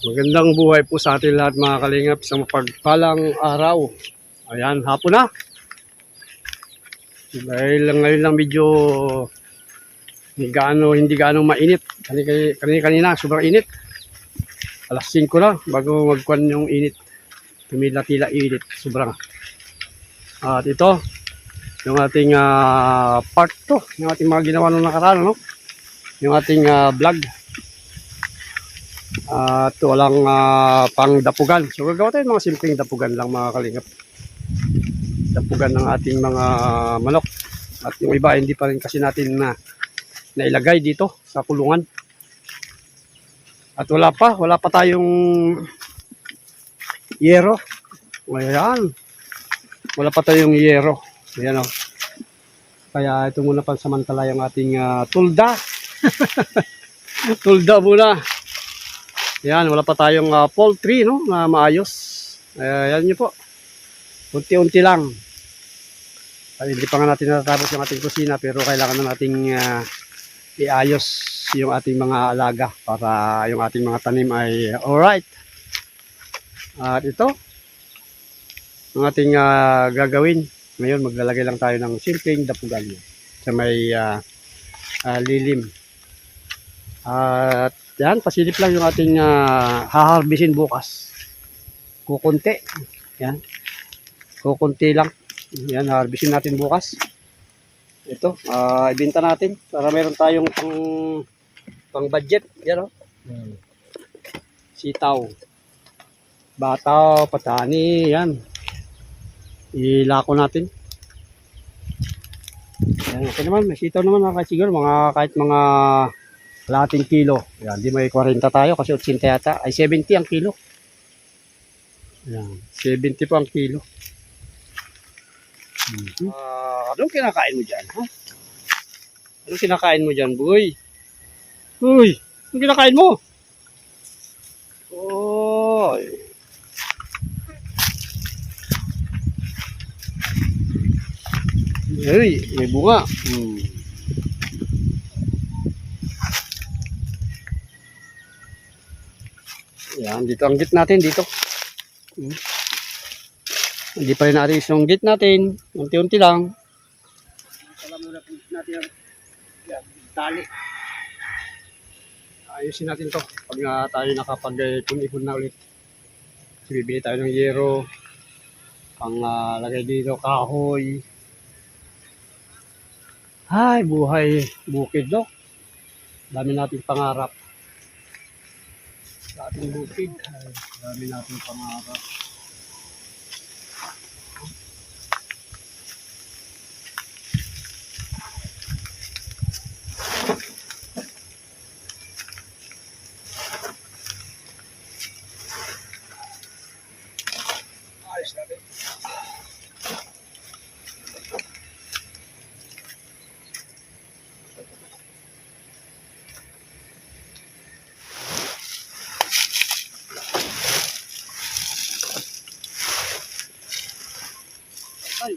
Magandang buhay po sa atin lahat mga kalingap sa mapagpalang araw. Ayan, hapon na. Dahil ngayon lang medyo hindi gaano, hindi gaano mainit. Kanina, kanina, sobrang init. Alas 5 na bago magkuhan yung init. Tumila-tila init. Sobrang. At ito, yung ating ah, part 2, yung ating mga ginawa nung nakaraan, no? Yung ating ah, vlog. At walang ah, pang dapugan. So gagawa tayo mga simpleng dapugan lang mga kalingap. Dapugan ng ating mga manok. At yung iba hindi pa rin kasi natin na nailagay dito sa kulungan. At wala pa, wala pa tayong yero. Ayan. Wala pa tayong yero. Ayan o. Kaya ito muna pansamantala yung ating ah, tulda. tulda muna. Yan, wala pa tayong uh, poultry, no, na maayos. Uh, yan nyo po. Unti-unti lang. Ay, hindi pa nga natin natatapos yung ating kusina, pero kailangan na nating uh, iayos yung ating mga alaga para yung ating mga tanim ay alright. At ito, ang ating uh, gagawin. Ngayon, maglalagay lang tayo ng simpleng dapugan sa may uh, uh, lilim. At yan, pasilip lang yung ating uh, haharbisin bukas. Kukunti. Yan. Kukunti lang. Yan, harbisin natin bukas. Ito, ah ibenta natin para meron tayong pang, pang budget. Yan o. Sitaw. Bataw, patani, yan. Ilako natin. Yan, okay naman. May sitaw naman. ah, Kahit siguro mga, kahit mga kalating kilo. Yan, di may 40 tayo kasi 80 yata. Ay, 70 ang kilo. Yan, 70 po ang kilo. Mhm. Ah, anong kinakain mo dyan, ha? Anong kinakain mo dyan, boy? Uy, anong kinakain mo? Oy. Uy, may bunga. Hmm. Yan, dito ang git natin, dito. Hmm. Hindi pa rin natin yung git natin. Unti-unti lang. Alam muna natin ang yan, tali. Ayusin natin to pag na tayo nakapag-ipon-ipon na ulit. Bibili tayo ng yero. Pang ah, lagay dito, kahoy. Ay, buhay bukid, no? Dami nating pangarap ating bukid. Ay, dami nating pangarap. Ay.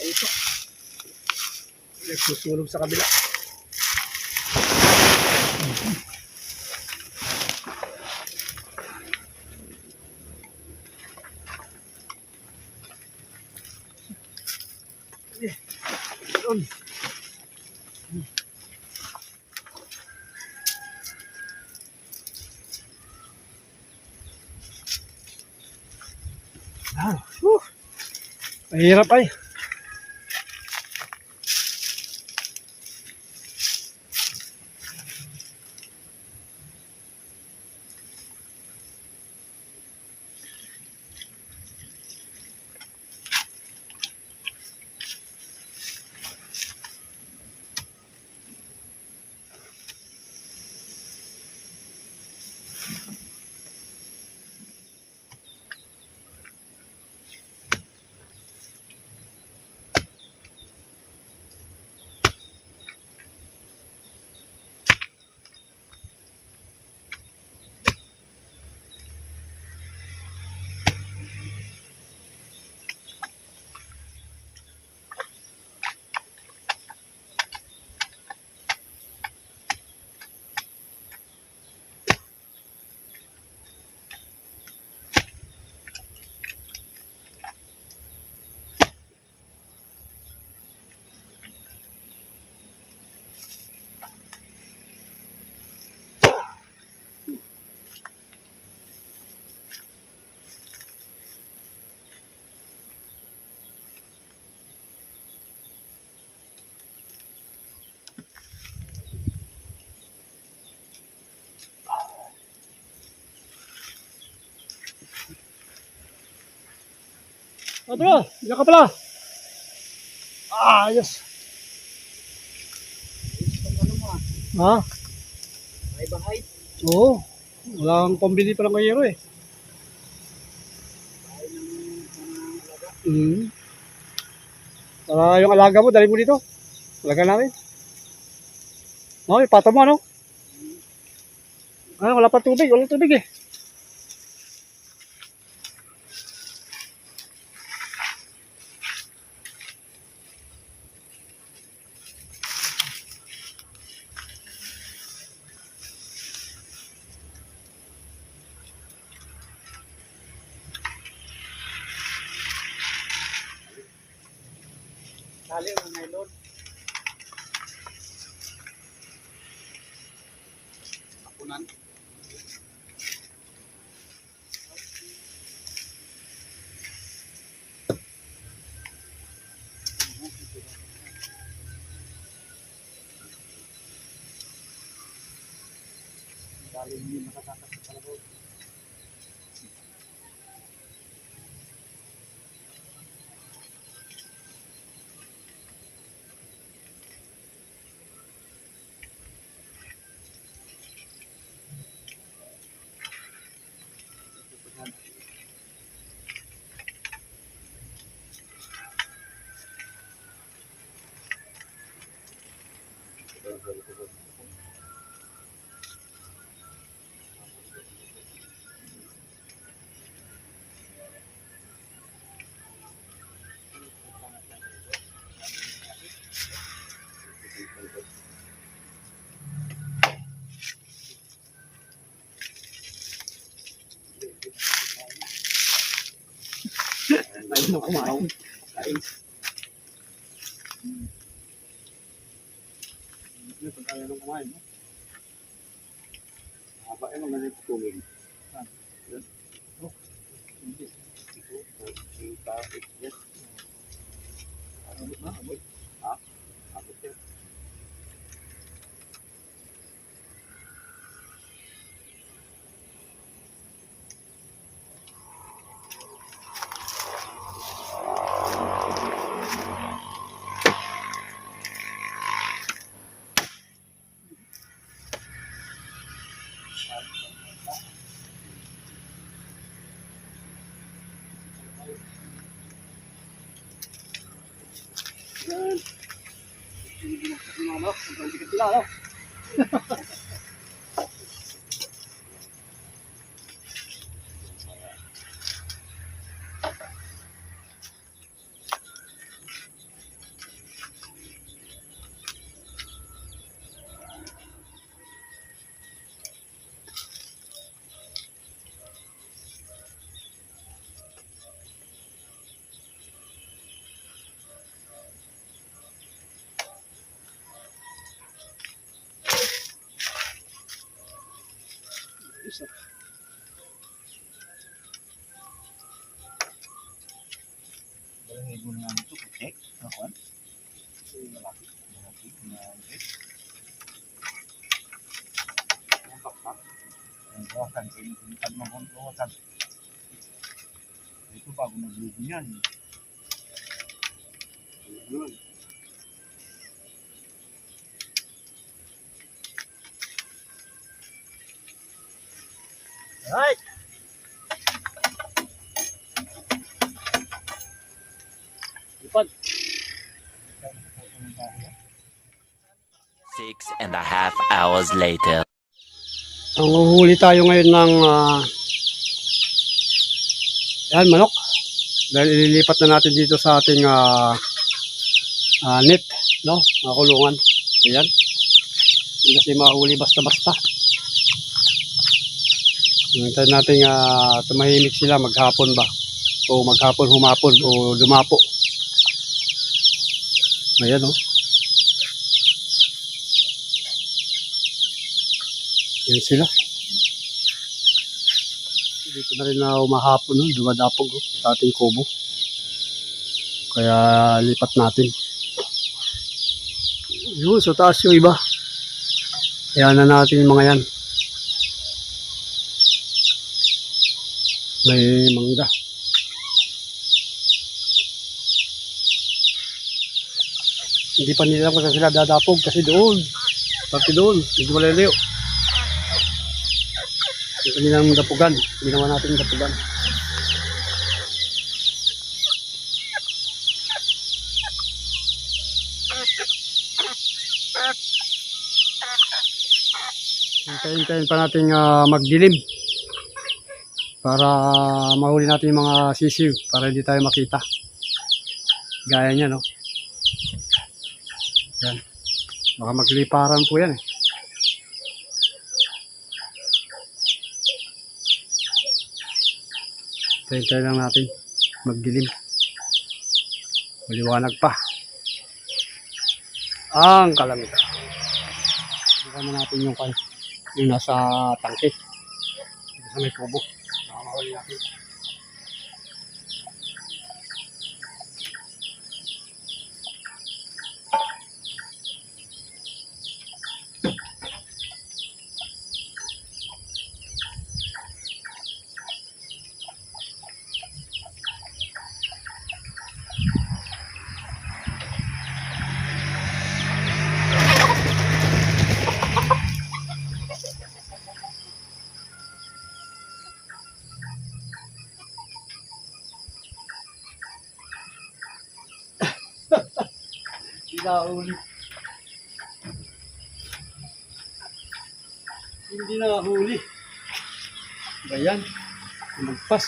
Ito. Nagsusunog sa kabila. Yun. Ah, whew. Mahirap ay. Ah, bro, diyan ka pala. Ah, ayos. Ha? May bahay. Oo. Wala kang pambili pa ng kayero eh. Mm. Para yung alaga mo, dali mo dito. Alaga namin. Okay, pata mo ano? Ah, wala pa tubig, wala tubig eh. Tali ng nylon. Kapunan. Dali Ayun na kumain. Hindi pa kaya nung kumain. no? Haba eh, mga nagtutulog. Hindi. Yes. Abot na, abot. Abot yun. Yan. Sobrang bigat Pakpak. Ang bawasan. Sinipad mo kung bawasan. Ito bago maglugo yan. Yun. Right. Lipad. Six and a half hours later. Ang huhuli tayo ngayon ng ah, yan, manok. Dahil ililipat na natin dito sa ating ah, ah, net, no? Mga kulungan. Ayan. Hindi kasi mahuli basta-basta. Hintayin natin uh, tumahimik sila maghapon ba? O maghapon humapon o lumapo. Ayan, oh. Yan sila. Dito na rin na umahapon, no? dumadapog oh, sa ating kubo. Kaya lipat natin. Yun, sa taas yung iba. Kaya na natin yung mga yan. May mangga. Hindi pa nila kung saan sila dadapog kasi doon. Pati doon, medyo malalayo. Yung kanilang dapugan, ginawa natin dapugan. Hintayin-hintayin pa natin ah, magdilim para mahuli natin yung mga sisiw para hindi tayo makita. Gaya niya, no? Yan. Baka magliparan po yan eh. Hintayin lang natin magdilim. Maliwanag pa. Ang kalamita. Bukama natin yung, yung nasa tangke. Sa may kubo. Baka mahuli natin. Nakahuli. Hindi nakahuli. Ba yan? Magpas.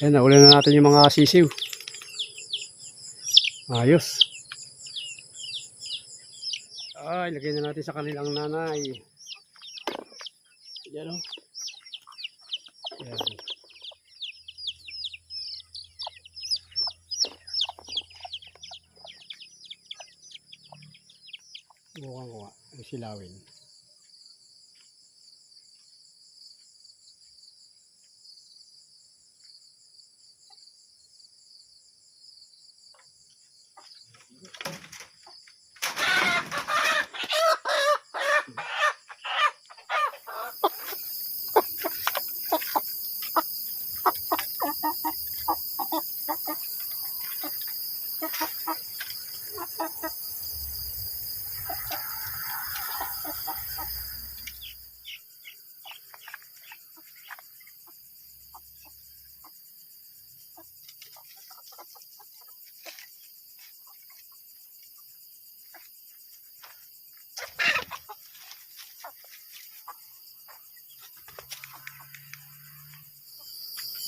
Ayan, nauli na natin yung mga sisiw. Ayos. Ay, lagay na natin sa kanilang nanay. Yan o. Yan. Bukan ko nga. Ang silawin.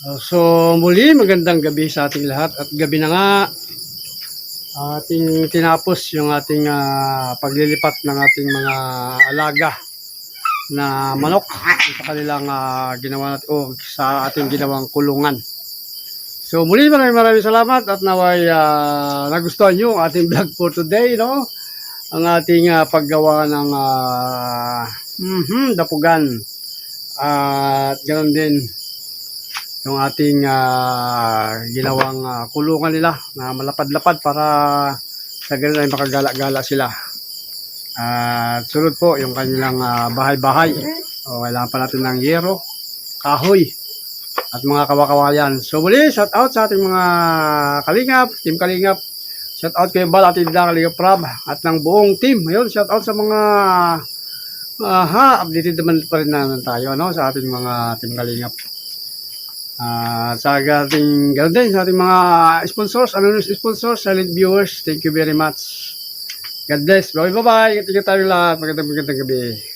So muli magandang gabi sa ating lahat at gabi na nga ating tinapos yung ating ah, paglilipat ng ating mga alaga na manok sa kanilang ah, ginawa natin o sa ating ginawang kulungan. So muli maraming maraming salamat at naway ah, nagustuhan nyo ang ating vlog for today no. Ang ating ah, paggawa ng ah, mhm, dapugan at ganoon din yung ating ah, ginawang ah, kulungan nila na malapad-lapad para sa ganun ay makagala-gala sila. At sunod po yung kanilang ah, bahay-bahay. O, kailangan pa natin ng yero, kahoy, at mga kawakawayan. So muli, shout out sa ating mga kalingap, team kalingap. Shout out kay Bal, ating Dang Kalingap Prab, at ng buong team. Ayun, shout out sa mga Aha, updated naman pa rin naman tayo no, sa ating mga team kalingap. Ah, sa ating ganoon din sa ating mga sponsors, anonymous sponsors, silent viewers, thank you very much. God bless. Bye bye. Ingat tayo lahat. Magandang magandang gabi.